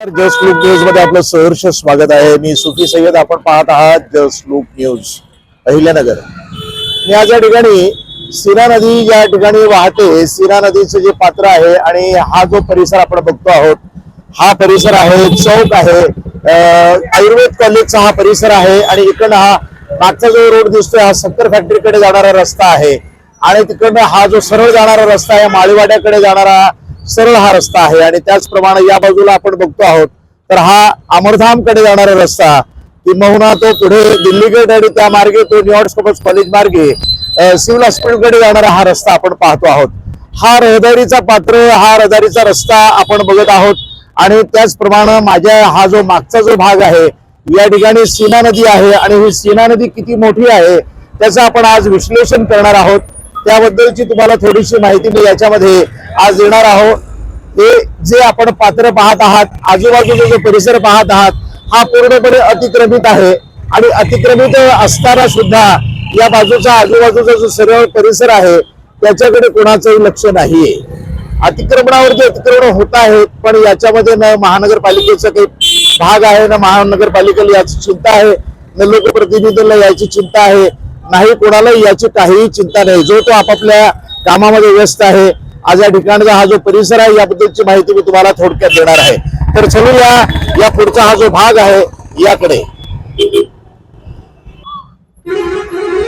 Just look न्यूजमध्ये आपलं सहर्ष स्वागत आहे. मी सुफी सय्यद आपण पाहत आहात जस्ट लुक न्यूज अहिल्यानगर मी आज या ठिकाणी सीना नदी या ठिकाणी वाहते. सीना नदीचं जे पात्र आहे आणि हा जो परिसर आपण बघतो आहोत हा परिसर आहे चौक आहे. आयुर्वेद कॉलेजचा हा परिसर आहे आणि इकडनं हा मागचा जो रोड दिसतोय हा सक्कर फॅक्टरीकडे जाणारा रस्ता आहे. आणि तिकडनं हा जो सरळ जाणारा रस्ता आहे माळीवाड्याकडे जाणारा सरळ हा रस्ता आहे आणि त्याचप्रमाणे या बाजूला आपण बघतो आहोत तर हा अमरधामकडे जाणारा रस्ता किंबहुना तो पुढे दिल्ली गेट आणि त्या मार्गे तो न्यूयॉर्क सोबत कॉलेज मार्गे सिव्हिल हॉस्पिटलकडे जाणारा हा रस्ता आपण पाहतो आहोत. हा रहदारीचा पात्र हा रहदारीचा रस्ता आपण बघत आहोत आणि त्याचप्रमाणे माझ्या हा जो मागचा जो भाग आहे या ठिकाणी सीना नदी आहे आणि ही सीना नदी किती मोठी आहे त्याचं आपण आज विश्लेषण करणार आहोत. त्याबद्दलची तुम्हाला थोडीशी माहिती मी याच्यामध्ये आज देणार आहोत हे जे आपण पात्र पाहत आहात आजूबाजूचा जो परिसर पाहत आहात हा पूर्णपणे अतिक्रमित आहे. आणि अतिक्रमित असताना सुद्धा या बाजूचा आजूबाजूचा जो सरळ परिसर आहे त्याच्याकडे कोणाचंही लक्ष नाहीये. अतिक्रमणावरती अतिक्रमण होत आहेत पण याच्यामध्ये न महानगरपालिकेचा काही भाग आहे ना महानगरपालिकेला याची चिंता आहे न लोकप्रतिनिधीला याची चिंता आहे नाही कोणाला याची काहीही चिंता नाही. जो तो आपापल्या कामामध्ये व्यस्त आहे आज या ठिकाणचा हा जो परिसर आहे याबद्दलची माहिती मी तुम्हाला थोडक्यात देणार आहे. तर चलूया या पुढचा हा जो भाग आहे याकडे.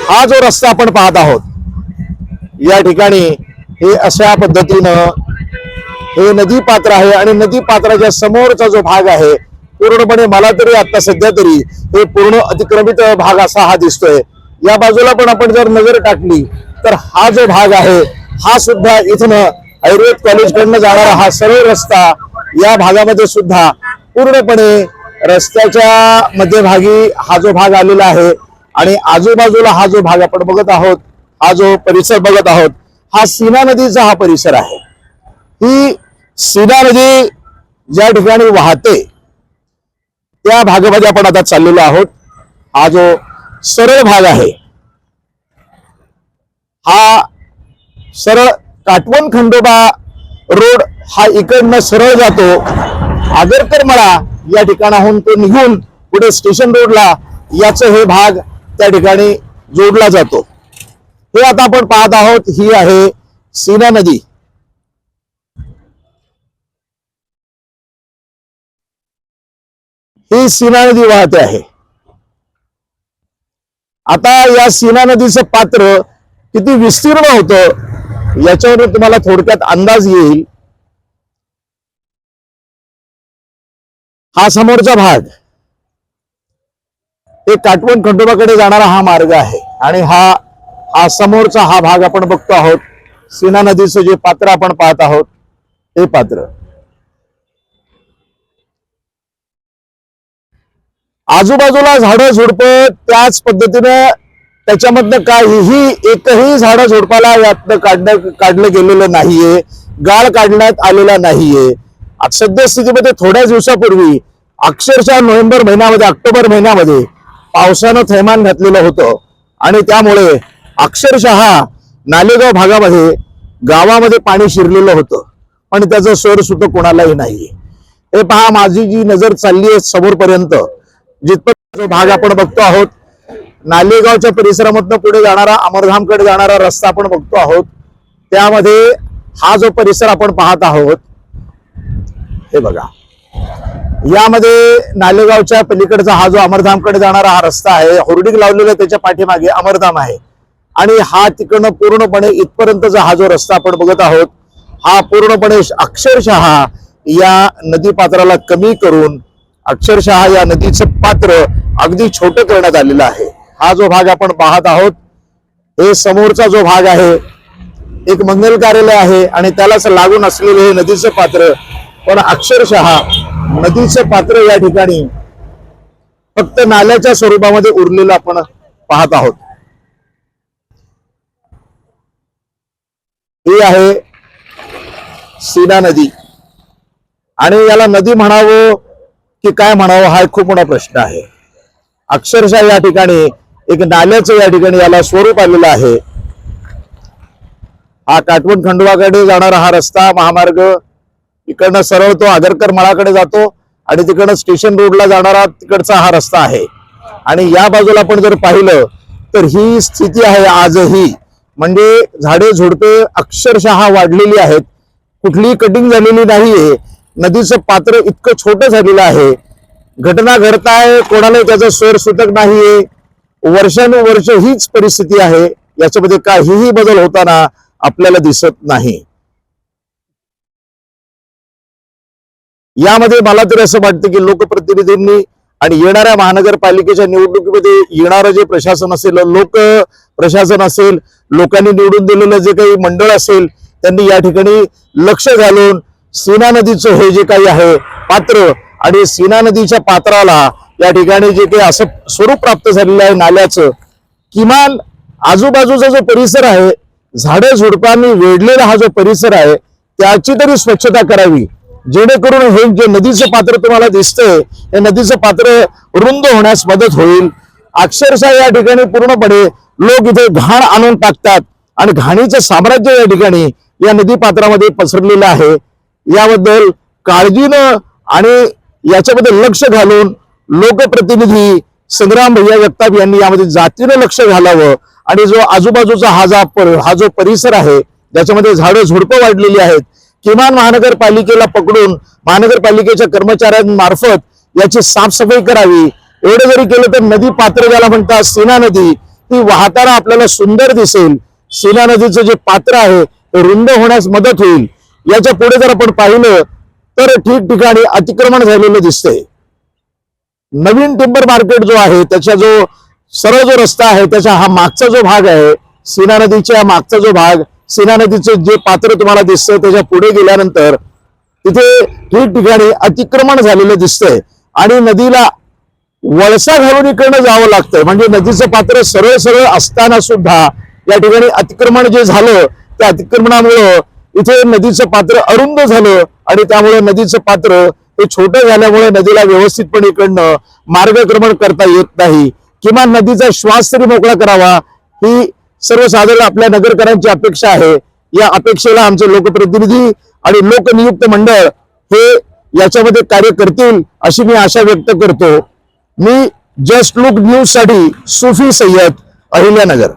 हा जो रस्ता आपण पाहत आहोत या ठिकाणी हे अशा पद्धतीनं हे नदी पात्र आहे आणि नदी पात्राच्या समोरचा जो भाग आहे पूर्णपणे मला तरी आता सध्या तरी हे पूर्ण अतिक्रमित भाग असा हा दिसतोय. या बाजूला पण आपण जर नजर टाकली तर हा जो भाग आहे हा सुद्धा इथनं आयुर्वेद कॉलेजकडनं जाणारा हा सरळ रस्ता या भागामध्ये सुद्धा पूर्णपणे रस्त्याच्या मध्यभागी हा जो भाग आलेला आहे आणि आजूबाजूला हा जो भाग आपण बघत आहोत हा जो परिसर बघत आहोत हा सीना नदीचा हा परिसर आहे. ही सीना नदी ज्या ठिकाणी वाहते त्या भागामध्ये आपण आता चाललेलो आहोत. हा जो सरळ भाग आहे हा सरळ काटवण खंडोबा रोड हा इकडनं सरळ जातो. आगरकर मळा या ठिकाणाहून तो निघून पुढे स्टेशन रोडला याचं हे भाग त्या ठिकाणी जोडला जातो. हे आता आपण पाहत आहोत ही आहे सीना नदी. ही सीना नदी वाहते आहे. आता या सीना नदीचं पात्र किती विस्तीर्ण होतं याच्यावर तुम्हाला थोडक्यात अंदाज येईल. हा समोरचा भाग. एक काटवण खंडोबाकडे जाणारा हा मार्ग आहे. आणि हा हा समोरचा हा भाग आपण बघतो आहोत. सीना नदीचं जे पात्र आपण पाहत आहोत ते पात्र. आजूबाजूला झाडं झुडपं त्याच पद्धतीनं त्याच्यामधनं काहीही एकही झाडं झुडपाला यातनं काढणं काढलं गेलेलं नाहीये. गाळ काढण्यात आलेला नाहीये. सद्यस्थितीमध्ये थोड्याच दिवसापूर्वी अक्षरशः नोव्हेंबर महिन्यामध्ये ऑक्टोबर महिन्यामध्ये पावसानं थैमान घातलेलं होतं. आणि त्यामुळे अक्षरशः नालेगाव भागामध्ये गावामध्ये पाणी शिरलेलं होतं. पण त्याचं स्वर सुद्धा कोणालाही नाहीये. हे पहा माझी जी नजर चालली आहे समोरपर्यंत जिथपर्यंत भाग आपण बघतो आहोत नालेगावच्या परिसरामधनं पुढे जाणारा अमरधामकडे जाणारा रस्ता आपण बघतो आहोत. त्यामध्ये हा जो परिसर आपण पाहत आहोत हे बघा. यामध्ये नालेगावच्या पलीकडचा हा जो अमरधामकडे जाणारा हा रस्ता आहे होर्डिंग लावलेला त्याच्या पाठीमागे अमरधाम आहे. आणि हा तिकडनं पूर्णपणे इथपर्यंतचा हा जो रस्ता आपण बघत आहोत हा पूर्णपणे अक्षरशः या नदी पात्राला कमी करून अक्षरशः या नदीचं पात्र अगदी छोटं करण्यात आलेलं आहे. हा जो भाग आपण पाहत आहोत हे समोरचा जो भाग आहे एक मंगल कार्यालय आहे आणि त्यालाच लागून असलेले हे नदीचं पात्र. पण अक्षरशः नदीचं पात्र या ठिकाणी फक्त नाल्याच्या स्वरूपामध्ये उरलेलं आपण पाहत आहोत. ही आहे सीना नदी. आणि याला नदी म्हणावं की काय म्हणावं हा खूप मोठा प्रश्न आहे. अक्षरशः या ठिकाणी एक नाल्याचं या ठिकाणी याला स्वरूप आलेलं आहे. हा काटवण खंडोबाकडे जाणारा हा रस्ता महामार्ग इकडनं सरळ तो आगरकर मळाकडे जातो आणि तिकडनं स्टेशन रोडला जाणारा तिकडचा हा रस्ता आहे. आणि या बाजूला आपण जर पाहिलं तर ही स्थिती आहे आजही. म्हणजे झाडे झुडपे अक्षरशः वाढलेली आहेत. कुठलीही कटिंग झालेली नाहीये. नदीचं पात्र इतकं छोटं झालेलं आहे. घटना घडताय कोणालाही त्याचं स्वर सुतक नाहीये. वर्षानुवर्ष हीच परिस्थिती आहे. याच्यामध्ये काहीही बदल होताना आपल्याला दिसत नाही. यामध्ये मला तरी असं वाटतं की लोकप्रतिनिधींनी आणि येणाऱ्या महानगरपालिकेच्या निवडणुकीमध्ये येणारं जे प्रशासन असेल लोक प्रशासन असेल लोकांनी निवडून दिलेलं जे काही मंडळ असेल त्यांनी या ठिकाणी लक्ष घालून सीना नदीचं हे जे काही आहे पात्र आणि सीना नदीच्या पात्राला या ठिकाणी जे काही असं स्वरूप प्राप्त झालेलं आहे नाल्याचं किमान आजूबाजूचा जो परिसर आहे झाडे झुडपांनी वेढलेला हा जो परिसर आहे त्याची तरी स्वच्छता करावी. जेणेकरून हे जे नदीचं पात्र तुम्हाला दिसतंय हे नदीचं पात्र रुंद होण्यास मदत होईल. अक्षरशः या ठिकाणी पूर्णपणे लोक इथे घाण आणून टाकतात आणि घाणीचं साम्राज्य या ठिकाणी या नदी पात्रामध्ये पसरलेलं आहे. याबद्दल काळजीनं आणि याच्यामध्ये लक्ष घालून लोकप्रतिनिधी संग्राम भैया जगताप यांनी यामध्ये जातीनं लक्ष घालावं आणि जो आजूबाजूचा हा जा हा जो परिसर आहे ज्याच्यामध्ये झाडं झुडपं वाढलेली आहेत किमान महानगरपालिकेला पकडून महानगरपालिकेच्या कर्मचाऱ्यांमार्फत याची साफसफाई करावी. एवढं जरी केलं तर नदी पात्र ज्याला म्हणतात सीना नदी ती वाहताना आपल्याला सुंदर दिसेल. सीना नदीचं जे पात्र आहे ते रुंद होण्यास मदत होईल. याच्यापुढे जर आपण पाहिलं तर ठिकठिकाणी अतिक्रमण झालेलं दिसतंय. नवीन टिंबर मार्केट जो आहे त्याचा जो सरळ जो रस्ता आहे त्याचा हा मागचा जो भाग आहे सीना नदीच्या मागचा जो भाग सीना नदीचं जे पात्र तुम्हाला दिसतंय त्याच्या पुढे गेल्यानंतर तिथे ठिकठिकाणी अतिक्रमण झालेलं दिसतंय. आणि नदीला वळसा घालून इकडनं जावं लागतंय. म्हणजे नदीचं पात्र सरळ सरळ असताना सुद्धा या ठिकाणी अतिक्रमण जे झालं त्या अतिक्रमणामुळं इथे नदीचं पात्र अरुंद झालं आणि त्यामुळे नदीचं पात्र हे छोटं झाल्यामुळे नदीला व्यवस्थितपणे इकडनं मार्गक्रमण करता येत नाही. किमान नदीचा श्वास तरी मोकळा करावा. ही सर्वसाधारण आपल्या नगरकरांची अपेक्षा आहे. या अपेक्षेला आमचे लोकप्रतिनिधी आणि लोकनियुक्त मंडळ हे याच्यामध्ये कार्य करतील अशी मी आशा व्यक्त करतो. मी जस्ट लुक न्यूजसाठी सुफी सय्यद अहिल्यानगर.